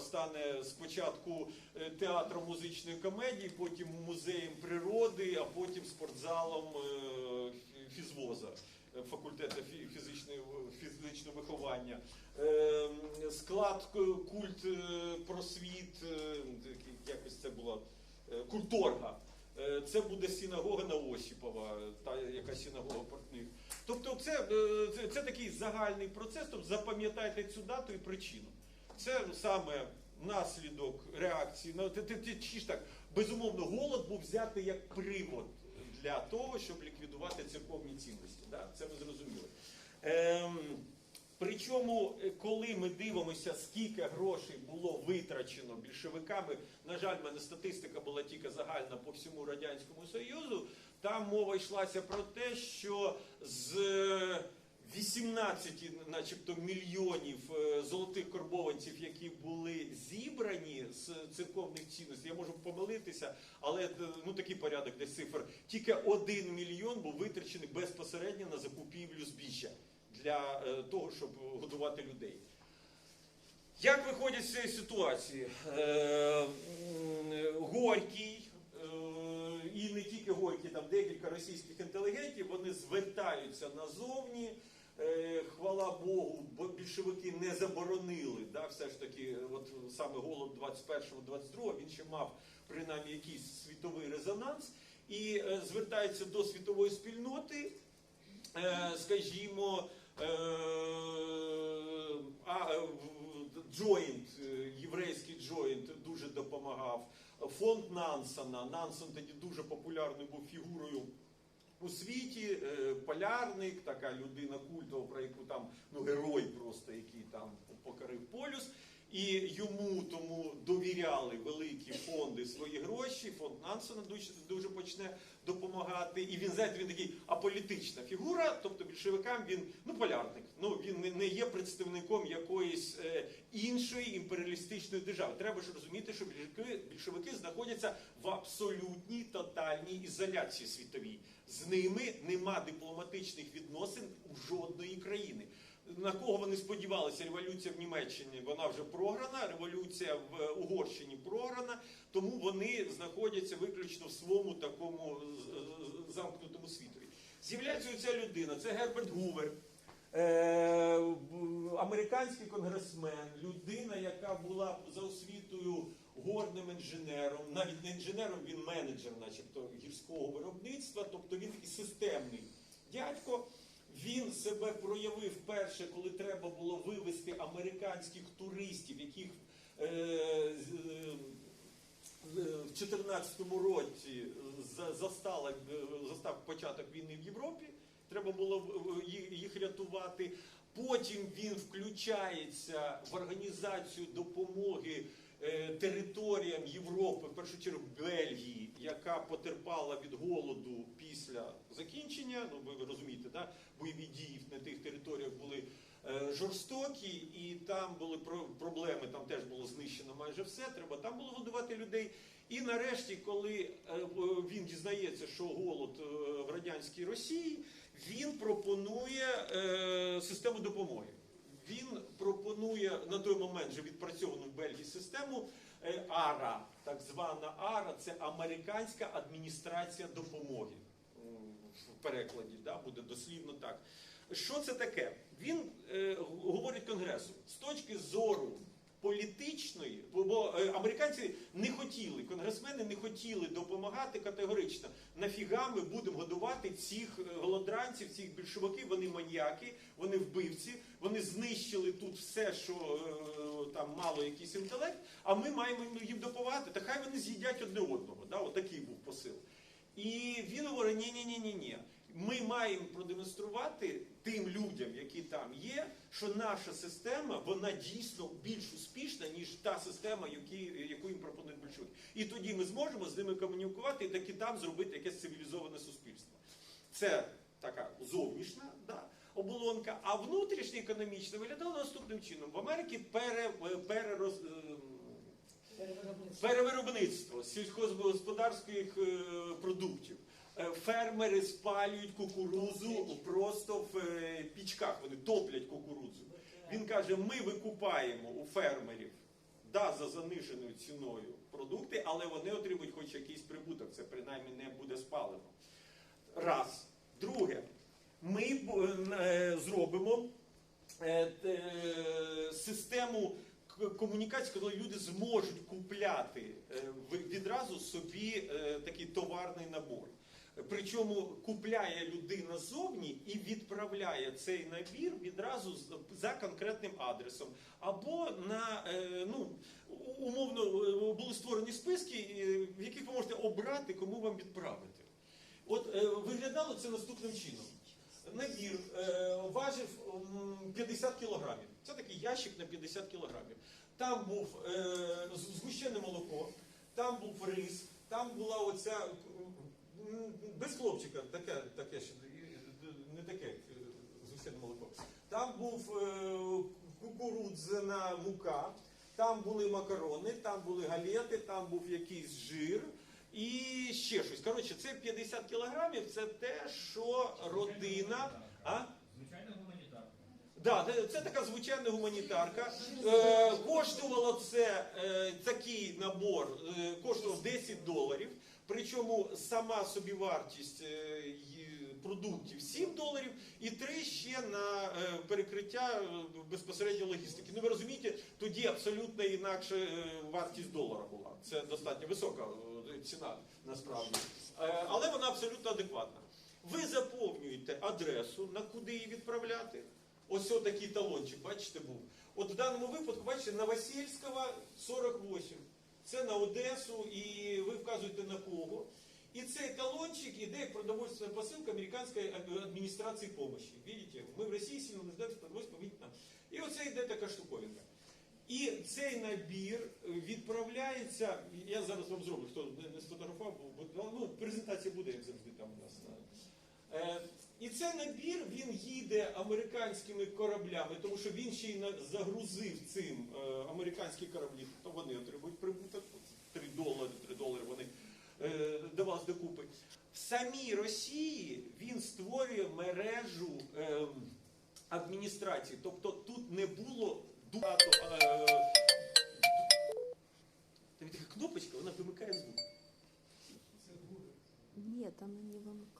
Стане спочатку е, театром музичної комедії, потім музеєм природи, а потім спортзалом е, фізвоза, е, факультету фізичного виховання. Склад культ просвіт, якось це було е, культорга. Це буде синагога на Осіпова, та яка синагога портних. Тобто, це, це, це такий загальний процес. Тобто запам'ятайте цю дату і причину. Це саме наслідок реакції. Ну, ти, чи ж так, безумовно, голод був взятий як привод для того, щоб ліквідувати церковні цінності. Да? Це ми зрозуміли. Ем, Причому, е, коли ми дивимося, скільки грошей було витрачено більшовиками, на жаль, в мене статистика була тільки загальна по всьому радянському союзу. Там мова йшлася про те, що з е, 18, начебто, мільйонів е, золотих карбованців, які були зібрані з церковних цінностей, я можу помилитися, але е, ну такий порядок десь цифр. Тільки один мільйон був витрачений безпосередньо на закупівлю збіжжя для е, того, щоб годувати людей. Як виходять з цієї ситуації? Е, Горький, і не тільки Горький, там декілька російських інтелігентів, вони звертаються назовні. Е, Хвала Богу, бо більшовики не заборонили. Да, все ж таки, от саме голод 21-22, він ще мав принаймні якийсь світовий резонанс. І е, звертаються до світової спільноти, е, скажімо, е, а, е, Джойнт, е, єврейський Джойнт дуже допомагав. Фонд Нансона. Нансон тоді дуже популярною був фігурою у світі. Е, Полярник, така людина культова, про яку там ну, герой просто, який там покорив. І йому тому довіряли великі фонди свої гроші. Фонд Нансона дуже, дуже почне допомагати. І він знаєте, він такий аполітична фігура, тобто більшовикам він ну полярник. Ну він не, є представником якоїсь е, іншої імперіалістичної держави. Треба ж розуміти, що більшовики, більшовики знаходяться в абсолютній тотальній ізоляції світовій. З ними нема дипломатичних відносин у жодної країни. На кого вони сподівалися? Революція в Німеччині вона вже програна, революція в Угорщині програна, тому вони знаходяться виключно в своєму такому замкнутому світові. З'являється ця людина, це Герберт Гувер, е, американський конгресмен, людина, яка була за освітою горним інженером, навіть не інженером, він менеджер, начебто гірського виробництва, тобто він такий системний себе проявив перше, коли треба було вивезти американських туристів, яких е, е, в 2014 році за- застала, е, застав початок війни в Європі. Треба було їх- їх рятувати. Потім він включається в організацію допомоги е, територіям Європи, в першу чергу Бельгії, яка потерпала від голоду після закінчення. Ну ви розумієте, да? бойові дії на тих територіях були е, жорстокі, і там були про- проблеми. Там теж було знищено майже все. Треба там було годувати людей. І нарешті, коли е, він дізнається, що голод е, в радянській Росії, він пропонує е, систему допомоги. Він пропонує на той момент вже відпрацьовану в Бельгії систему АРА, так звана АРА, це американська адміністрація допомоги. В перекладі да, буде дослівно так. Що це таке? Він е, говорить Конгресу з точки зору політичної, бо, е, американці не хотіли, конгресмени не хотіли допомагати категорично. Нафіга ми будемо годувати цих е, голодранців, цих більшовиків, вони маніяки, вони вбивці, вони знищили тут все, що е, там мало якийсь інтелект, а ми маємо їм допомагати. Та хай вони з'їдять одне одного. Да? Отакий був посил. І він говорить: ні, ні, ні, ні, ні. Ми маємо продемонструвати тим людям, які там є, що наша система вона дійсно більш успішна, ніж та система, яку їм пропонують більшовики. І тоді ми зможемо з ними комунікувати і таки там зробити якесь цивілізоване суспільство. Це така зовнішня да, оболонка, а внутрішня економічна виглядала наступним чином. В Америці пере, перероз, ем, Перевиробництво. Перевиробництво сільськогосподарських е, продуктів. Е, Фермери спалюють кукурудзу просто в е, пічках, вони топлять кукурудзу. Він каже: ми викупаємо у фермерів да, за заниженою ціною продукти, але вони отримують хоч якийсь прибуток. Це принаймні не буде спалено. Раз. Друге, ми е, зробимо систему комунікації, коли люди зможуть купляти відразу собі такий товарний набор. Причому купляє людина зовні і відправляє цей набір відразу за конкретним адресом. Або на е, ну умовно е, були створені списки, е, в яких ви можете обрати, кому вам відправити. От виглядало це наступним чином. Набір важив 50 кілограмів. Це такий ящик на 50 кілограмів. Там був згущене молоко, там був рис, там була оця без хлопчика, таке, таке ще не таке е, згущене молоко. Там був е, кукурудзяна мука, там були макарони, там були галети, там був якийсь жир. І ще щось. Коротше, це 50 кілограмів, це те, що родина. А? Звичайно, гуманітарка. Да, це така звичайна гуманітарка. Е, коштувало це е, такий набор, е, коштував 10 доларів. Причому сама собівартість е, продуктів 7 доларів і 3 ще на е, перекриття е, безпосередньо логістики. Ну ви розумієте, тоді абсолютно інакша е, вартість долара була. Це достатньо висока ціна насправді. Але вона абсолютно адекватна. Ви заповнюєте адресу, на куди її відправляти. Ось такий талончик, бачите, був. От в даному випадку, бачите, Новосельського 48. Це на Одесу, і ви вказуєте на кого. І цей талончик іде як продовольственная посилка американської адміністрації помощи. Видите, ми в Росії сильно нуждаємося, продовольство поміть нам. І оце йде така штуковинка. І цей набір відправляється. Я зараз вам зроблю, хто не- сфотографував, бо ну, презентація буде, як завжди там у нас. Е, І цей набір він їде американськими кораблями, тому що він ще й загрузив цим е, американські кораблі, то вони отримують прибуток 3 долари, 3 долари вони е, до вас докупи. В самій Росії він створює мережу е, адміністрації. Тобто тут не було багато. Е, там така кнопочка, вона вимикає звук. Нет, она не. Вимикає.